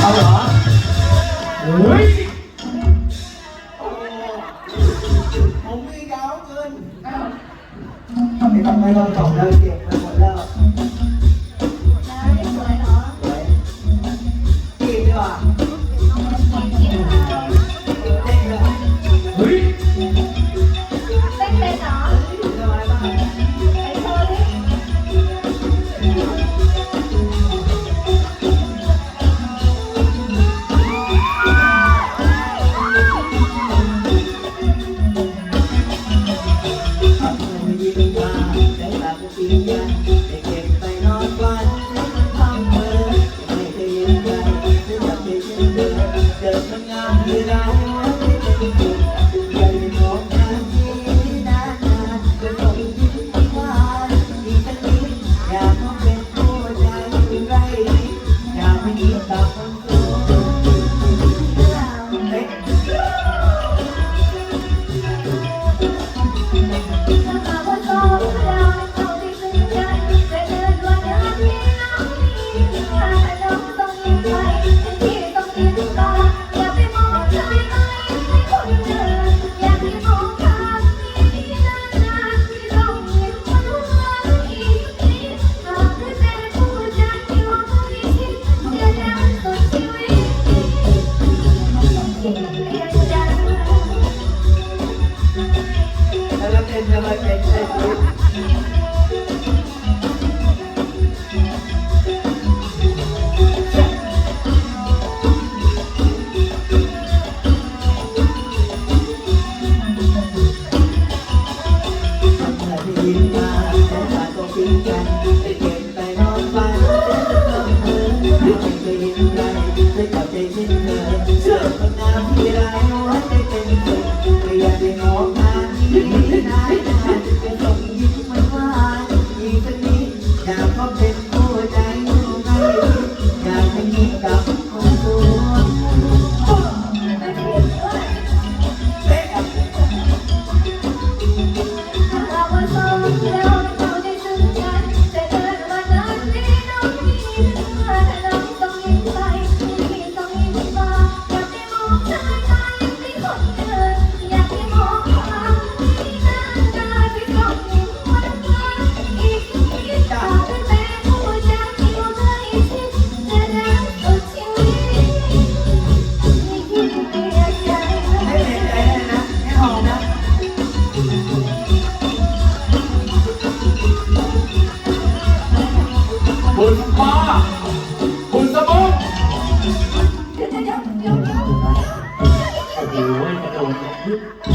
เอาเหรอโอ้ยผมมียาวเกินทำไมต้องไม่ต้องตอบแล้วเก็บไปหมดแล้ว เดินทำงานที่ร้านไม่เป็นสุขใจมองทางที่นานๆจะต้องยิ้มหวานอีกสักนิดอยากมองเป็นผู้ใจไรอยากไม่ยิ้มตาคน แล้วเป็นทำไมเป็นไอ้ชีวิตท คุณป้าคุณสมองโอ้โหกระโดด